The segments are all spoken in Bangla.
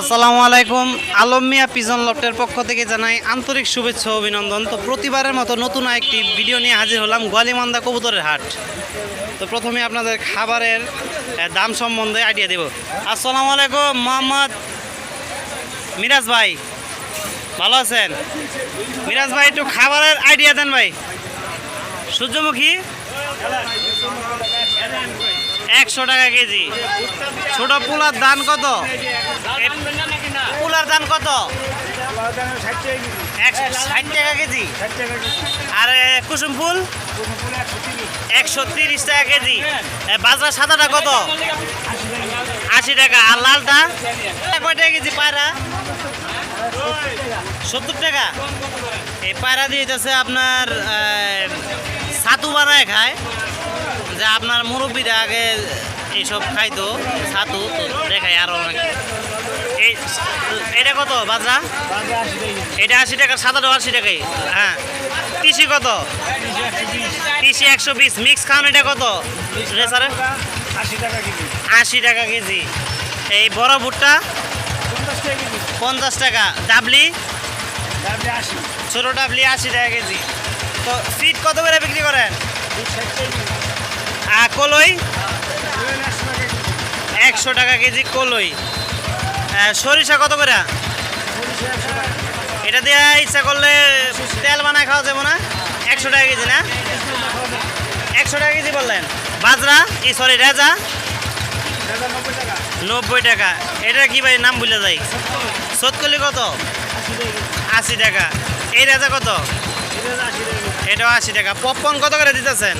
আসসালামু আলাইকুম। আলম মিয়া পিজন লফটের পক্ষ থেকে জানাই আন্তরিক শুভেচ্ছা অভিনন্দন। তো প্রতিবারের মতো নতুন একটি ভিডিও নিয়ে হাজির হলাম গোয়ালিমান্দা কবুতরের হাট। তো প্রথমে আপনাদের খাবারের দাম সম্বন্ধে আইডিয়া দেব। আসসালামু আলাইকুম, মোহাম্মদ মিরাজ ভাই। ভালো আছেন? মিরাজ ভাই, একটু খাবারের আইডিয়া দেন ভাই। সূর্যমুখী? একশো টাকা কেজি। ছোট পোলার দাম কত? পোলার দাম কত? ষাট টাকা কেজি। আর কুসুম ফুল? একশো তিরিশ টাকা কেজি। বাজার সাদাটা কত? আশি টাকা। আর লালটা? কয় টাকা কেজি পায়রা? সত্তর টাকা। এই পায়রা দিয়ে দিতেছে আপনার ছাতু বানায় খায়। যে আপনার মুরব্বীরা আগে এইসব খাইতো, ছাতু দেখাই আরও অনেক। এটা কত বাজরা? এটা আশি টাকা সাদাটাও আশি টাকাই। হ্যাঁ। তিসি কত? তিসি একশো বিশ। মিক্স খাওয়ান এটা কত? রেসারে আশি টাকা কেজি। এই বড় ভুট্টা? পঞ্চাশ টাকা। ডাবলে? ছোটো ডাবলি আশি টাকা কেজি। তো সিট কত করে বিক্রি করেন? কলই একশো টাকা কেজি কলই। সরিষা কত করে? এটা দেওয়া ইচ্ছা করলে তেল বানায় খাওয়া যাবে না? একশো টাকা কেজি না? একশো টাকা কেজি বললেন। বাজরা? এই সরি রেজা? নব্বই টাকা। এটা কি ভাই, নাম ভুলে যাই। সতকলি কত? আশি টাকা। এই রেজা কত? এটাও আশি টাকা। পপকর্ন কত করে দিতেছেন?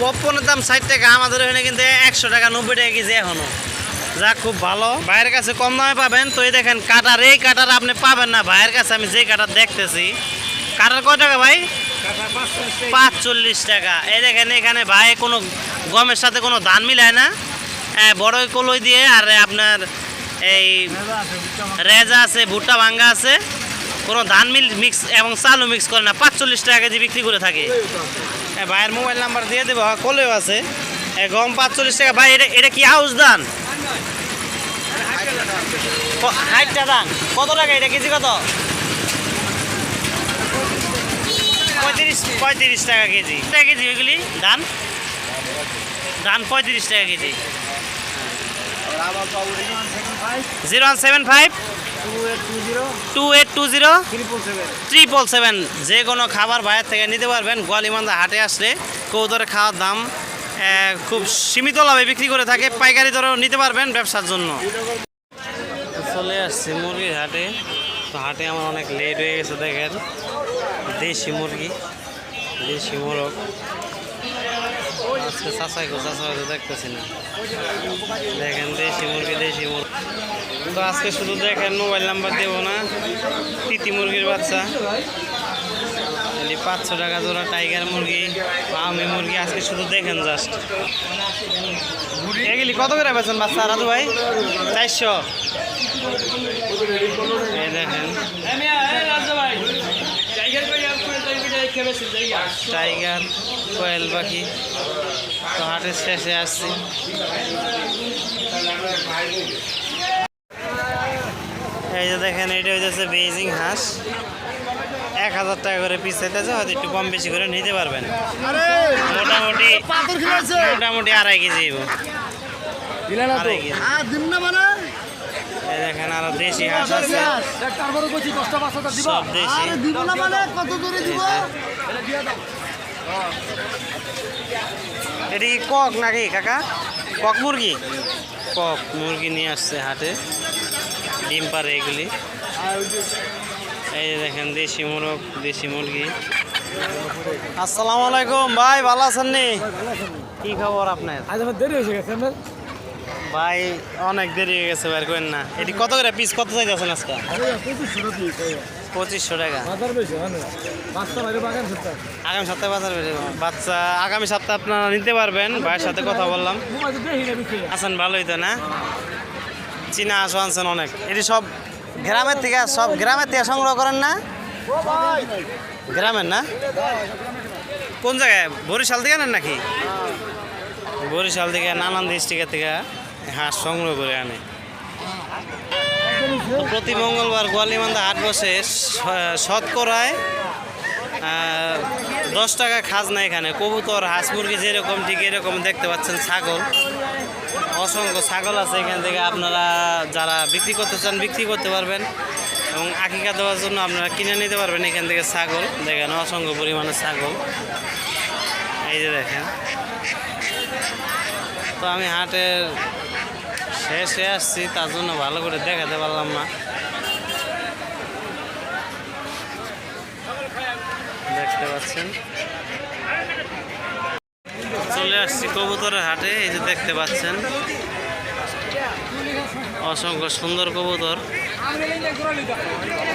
পপকর্নের দাম ষাট টাকা আমাদের এখানে কিন্তু একশো টাকা নব্বই টাকা কেজি এখনও। যাক খুব ভালো। ভাইয়ের কাছে কম দামে পাবেন। তো এই দেখেন কাটার এই কাটার আপনি পাবেন না। ভাইয়ের কাছে আমি যে কাটার দেখতেছি কাটার কয় টাকা ভাই? পাঁচচল্লিশ টাকা। এই দেখেন এখানে ভাই কোনো গমের সাথে কোনো ধান মিলায় না। হ্যাঁ, বড়ই কলই দিয়ে আর আপনার এই রেজা আছে ভুট্টা ভাঙ্গা আছে। কোনো ধান মিল মিক্স এবং চালও মিক্স করে না। পাঁচচল্লিশ টাকা কেজি বিক্রি করে থাকে। ভাইয়ের মোবাইল নাম্বার দিয়ে দেবো হ্যাঁ, কলেও আছে। এ, গম পাঁচচল্লিশ টাকা। ভাই এটা এটা কি ধান? ক- ষাটটা ধান। কত টাকা এটা? কেজি কত? পঁয়ত্রিশ পঁয়ত্রিশ টাকা কেজি। টাকা কেজি ওইগুলি? ধান? ধান পঁয়ত্রিশ টাকা KG. Zero one seven five? Two eight two zero triple seven যে কোনো খাবার বাইরে থেকে নিতে পারবেন। গোয়ালিমান্দা হাটে আসলে কৌদরে খাওয়ার দাম খুব সীমিত লাভে বিক্রি করে থাকে। পাইকারি দরেও নিতে পারবেন ব্যবসার জন্য। চলে আসছি মুরগির হাটে। তো হাটে আমার অনেক লেট হয়ে গেছে দেখেন। দেশি মুরগি দেশি মোরগ। আজকে চাষাই গো চাষাই দেখতেছি না। দেখেন, দেশি মুরগি দেশি মুরগি। তো আজকে শুধু দেখেন মোবাইল নাম্বার দেবো না, তিতি মুরগির বাচ্চা। পাঁচশো টাকা জোড়া টাইগার মুরগি আমি মুরগি, আজকে শুধু দেখেন জাস্ট এগুলি, কত করে বেছেন বাচ্চা, রাজু ভাই? চারশো। দেখেন টাইগার কোয়েল পাখি তো হাটের শেষে আসছি। এই যে দেখেন এটা হইতেছে বেজিং হাঁস। এক হাজার টাকা করে পিস চাইতেছে হয়তো একটু কম বেশি করে নিতে পারবেন। মোটামুটি মোটামুটি আড়াই কেজি আড়াই কেজি। দেশি হাঁস আছে। সব দেশি। এটি কক নাকি কাকা? কক মুরগি? কক মুরগি নিয়ে আসছে হাটে। ডিম পারে এগুলি। এই দেখেন দেশি মুরগ দেশি মুরগি। আসসালামু আলাইকুম। ভাই ভালো আছেন নি? কি খবর আপনার? আজ আমার দেরি হয়েছে গেছে ভাই, অনেক দেরি হয়ে গেছে, বের করেন না। এটি কত করে পিস কত চাইতেছেন আজকে? পঁচিশশো টাকা। আগামী সপ্তাহে বাজার বেড়ে বাচ্চা, আগামী সপ্তাহে আপনারা নিতে পারবেন। ভাইয়ের সাথে কথা বললাম। আছেন, ভালোই তো, না? চীনা আসো আনছেন অনেক। এটি সব গ্রামের থেকে, সব গ্রামের থেকে সংগ্রহ করেন না? গ্রামের না? কোন জায়গায়? বরিশাল থেকে আনেন নাকি? বরিশাল থেকে, নানান ডিস্ট্রিক্টের থেকে। হাঁস সংগ্রহ করে আনে। প্রতি মঙ্গলবার গোয়ালিমান্দা হাট বসে শতকরায় দশ টাকা খাজনা এখানে। কবুতর, হাঁস, মুরগি যেরকম, ঠিক এরকম দেখতে পাচ্ছেন ছাগল। অসংখ্য ছাগল আছে এখান থেকে আপনারা যারা বিক্রি করতে চান বিক্রি করতে পারবেন এবং আকিকা দেওয়ার জন্য আপনারা কিনে নিতে পারবেন এখান থেকে ছাগল। দেখেন অসংখ্য পরিমাণে ছাগল। এই যে দেখেন। তো আমি হাটের শেষে আসছি, তার জন্য ভালো করে দেখাতে পারলাম না। দেখতে পাচ্ছেন। চলে আসছি কবুতরের হাটে, এই যে দেখতে পাচ্ছেন। অসংখ্য সুন্দর কবুতর।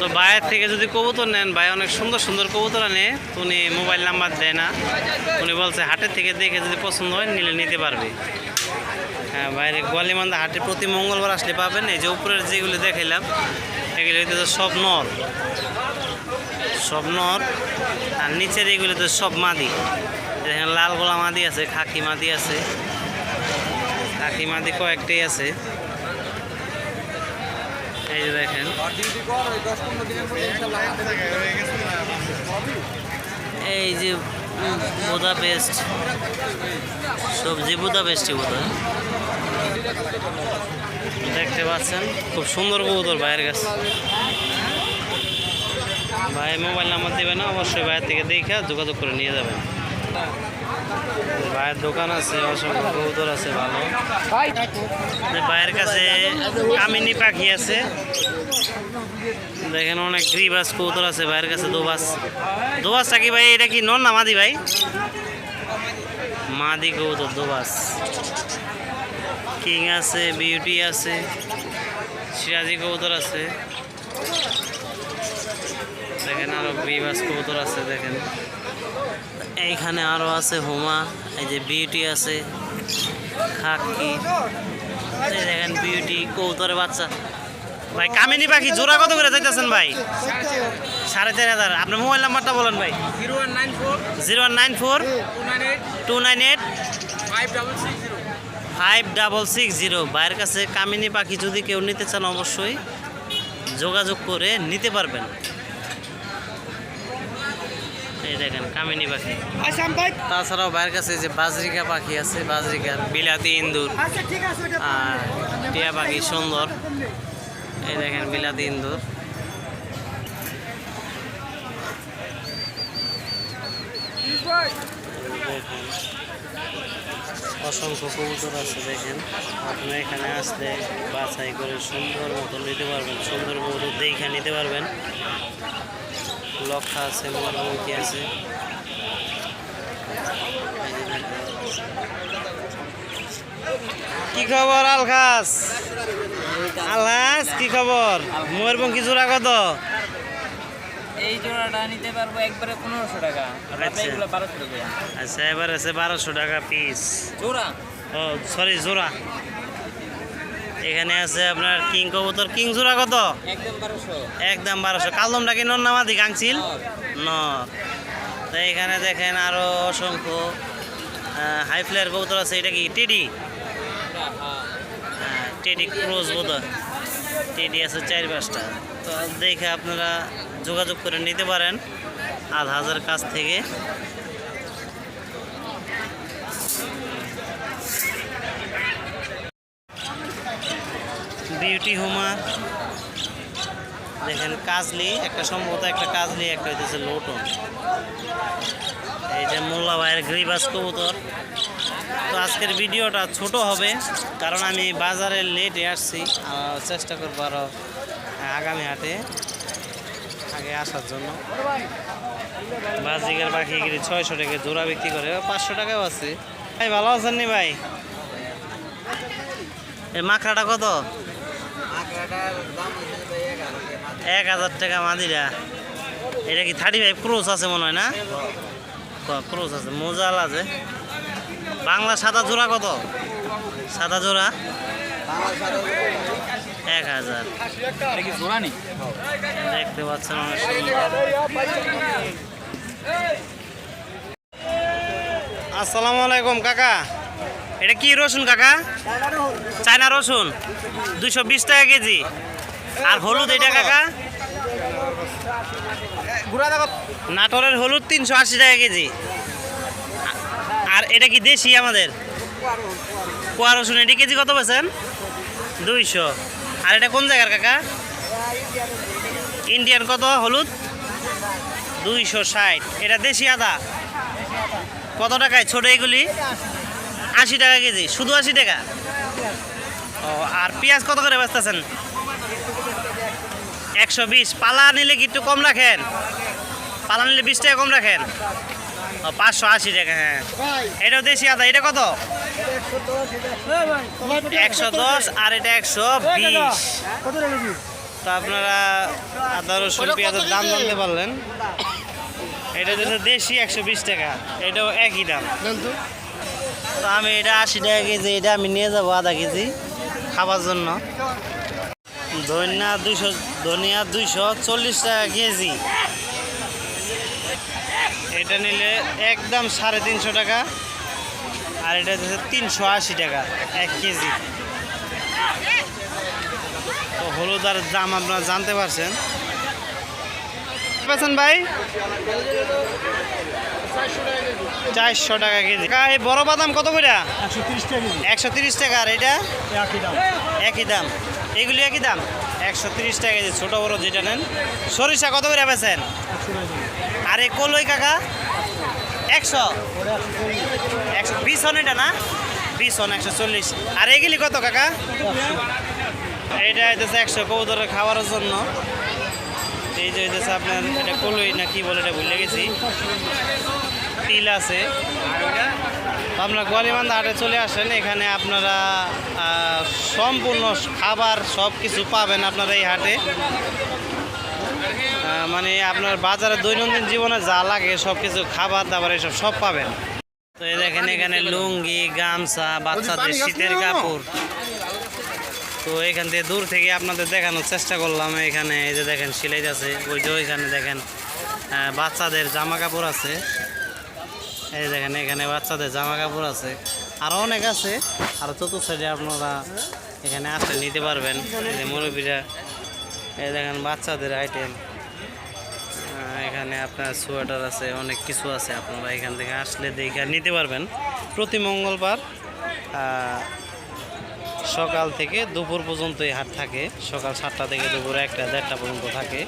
তো ভাইয়ের থেকে যদি কবুতর নেন, ভাই অনেক সুন্দর সুন্দর কবুতর আনে উনি মোবাইল নাম্বার দেয় না। উনি বলছে হাটের থেকে দেখে যদি পছন্দ হয়, নিলে নিতে পারবে। হ্যাঁ বাইরে গোয়ালিমান্দা হাটে প্রতি মঙ্গলবার আসলে পাবেন। এই যে উপরের যেগুলো দেখাইলাম, এগুলো হইতেছে সব নর। সব নর, আর নিচের এগুলো তো সব মাদি। দেখেন লাল গোলা মাদি আছে, খাকি মাদি আছে। খাকি মাদি কয়েকটাই আছে। এই যে দেখেন। এই যে বোদা পেস্ট সবজি বোদা পেস্টই বোধ হয়। দেখতে পাচ্ছেন, খুব সুন্দর কবুতর ভাইয়ের কাছে। ভাই মোবাইল নাম্বার দেবে না, অবশ্যই ভাইয়ের থেকে দেখে যোগাযোগ করে নিয়ে যাবেন। ভাইয়ের দোকান আছে, অসংখ্য কবুতর আছে, ভালো। ভাইয়ের কাছে কামিনী পাখি আছে। দেখেন অনেক গ্রিবাস কবুতর আছে, ভাইয়ের কাছে দোবাস দোবাসটা কি ভাই? এটা কি নন না মাদি ভাই? মাদি কবুতর দোবাস কিং আছে বিউটি আছে, সিরাজি কবুতর আছে। দেখেন আরও গ্রিবাস কবুতর আছে, দেখেন। এইখানে আরও আছে হোমা, এই যে বিউটি আছে, খাকি। দেখেন বিউটি কবুতরের বাচ্চা। ভাই কামিনী পাখি জোড়া কত করে যাইতেছেন ভাই? সাড়ে চার হাজার। আপনার মোবাইল নাম্বারটা বলেন ভাই। Zero one nine four zero one nine four two nine eight five double six zero five double six zero. ভাইয়ের কাছে কামিনী পাখি যদি কেউ নিতে চান অবশ্যই যোগাযোগ করে নিতে পারবেন। এই দেখেন কামিনী পাখি। তাছাড়াও ভাইয়ের কাছে যে বাজরিকা পাখি আছে বাজরিকার বিলাতি ইন্দুর। আচ্ছা ঠিক আছে আর টিয়া পাখি সুন্দর। এই দেখেন বিলাতি ইন্দুর। অসংখ্য কবুতর আছে, দেখেন। আপনি এখানে আসলে বাছাই করে সুন্দর মতো নিতে পারবেন, সুন্দর কবুতর দেখে নিতে পারবেন। লক্ষা আছে মরমুখী আছে। কি খবর আলখাস? আলহাস কি খবর? ময়ূরপঙ্খী জোড়া কত? এই জোড়াটা নিতে পারব একবারে পনেরোশো টাকা। আর আচ্ছা। বারোশো টাকা। আচ্ছা এবার আছে বারোশো টাকা পিস জোড়া? ও সরি জোড়া। এখানে আছে আপনার কিং কবুতর। কিং জোড়া কত? একদম বারোশো। কালদমটা কি নর নামাদি গাংছিল নর। তো এখানে দেখেন আরও অসংখ্য হাই ফ্লেয়ার কবুতর আছে। এটা কি টেডি? টেডি ক্রোজ বোধ টেডি আছে চার পাঁচটা। তো দেখে আপনারা যোগাযোগ করে নিতে পারেন আধ হাজার কাছ থেকে। বিউটি হোমা দেখেন কাজলি, একটা সম্ভবত একটা কাজলি, একটা হইতেছে লোটন। এই যে মোল্লা ভাইয়ের গ্রিবাস কবুতর। তো আজকের ভিডিওটা ছোট হবে কারণ আমি বাজারে লেটে আসছি। চেষ্টা করব আরও আগামী হাটে আগে আসার জন্য। বাজিকের পাখি গিরি ছয়শো টাকা জোড়া বিক্রি করে পাঁচশো টাকাও আছে। ভাই ভালো আছেন নি ভাই? এই মাকড়াটা কত? এক হাজার টাকা মাদিরা। এটা কি থার্টি ফাইভ ক্রোস আছে মনে হয় না? ক্রোস আছে মোজাল আছে। বাংলা সাদা জোড়া কত? সাদা জোড়া? এক হাজার। দেখতে পাচ্ছেন অনেক আসসালামু আলাইকুম কাকা। এটা কি রসুন কাকা? চায়না রসুন? দুশো বিশ টাকা কেজি। আর হলুদ এটা কাকা? নাটোরের হলুদ তিনশো আশি টাকা কেজি। আর এটা কি দেশি আমাদের? কোয়া রসুন এটি কেজি কত পেয়েছেন দুইশো। আর এটা কোন জায়গার কাকা? ইন্ডিয়ান কত? হলুদ? দুইশো ষাট। এটা দেশি আদা? কত টাকায় ছোট এগুলি? আশি টাকা কেজি। শুধু আশি টাকা? ও, আর পেঁয়াজ কত করে বেচতেছেন? একশো বিশ। পালা নিলে কি একটু কম রাখেন? পালা নিলে বিশ টাকা কম রাখেন? পাঁচশো আশি টাকা হ্যাঁ। এটাও দেশি আদা এটা কত? একশো দশ আর এটা একশো বিশ। তো আপনারা আদা রসুন পেঁয়াজের দাম জানতে পারলেন। এটা হচ্ছে দেশি একশো বিশ টাকা এটাও একই দাম। তো আমি এটা আশি টাকা কেজি এটা আমি নিয়ে যাব আধা কেজি খাবার জন্য। ধনিয়া দুইশো ধনিয়া দুইশো চল্লিশ টাকা কেজি। এটা নিলে একদম সাড়ে তিনশো টাকা। আর এটা হচ্ছে তিনশো আশি টাকা এক কেজি। তো হলুদার দাম আপনারা জানতে পারছেন। পেয়েছেন ভাই? চারশো টাকা কেজি। এই বড় বাদাম কত করে? একশো তিরিশ টাকা আর এটা? একই দাম। এগুলি একই দাম? একশো তিরিশ টাকা কেজি ছোটো বড় যেটা নেন। সরিষা কত করে বেছেন আর কলই কাকা? একশো। একশো বিশ হন এটা না? বিশ হন, একশো চল্লিশ। আর এগুলি কত কাকা? এটা হইতেছে একশো কৌদরের খাওয়ার জন্য। এই যে হইতেছে আপনার এটা কলই না কি বলে এটা ভুলে গেছি। তিল আছে। আপনার গোয়ালিমান্দা হাটে চলে আসেন। এখানে আপনারা সম্পূর্ণ খাবার সব কিছু পাবেন আপনারা এই হাটে। মানে আপনার বাজারে দৈনন্দিন জীবনে যা লাগে সব কিছু খাবার দাবার এসব সব পাবেন। তো এই দেখেন এখানে লুঙ্গি, গামছা, বাচ্চাদের শীতের কাপড়। তো এখান থেকে দূর থেকে আপনাদের দেখানোর চেষ্টা করলাম। এখানে এই যে দেখেন সিলাই আছে, ওই যে ওইখানে দেখেন বাচ্চাদের জামা কাপড় আছে। এই দেখেন এখানে বাচ্চাদের জামা কাপড় আছে। আরও অনেক আছে, আর চতুর্থ সাইডে আপনারা এখানে আসলে নিতে পারবেন। মুরব্বীরা এই দেখেন বাচ্চাদের আইটেম এখানে আপনার সোয়েটার আছে, অনেক কিছু আছে, আপনারা এখান থেকে আসলে দেখে নিতে পারবেন। প্রতি মঙ্গলবার সকাল থেকে দুপুর পর্যন্ত এই হাট থাকে। সকাল সাতটা থেকে দুপুর একটা, দেড়টা পর্যন্ত থাকে।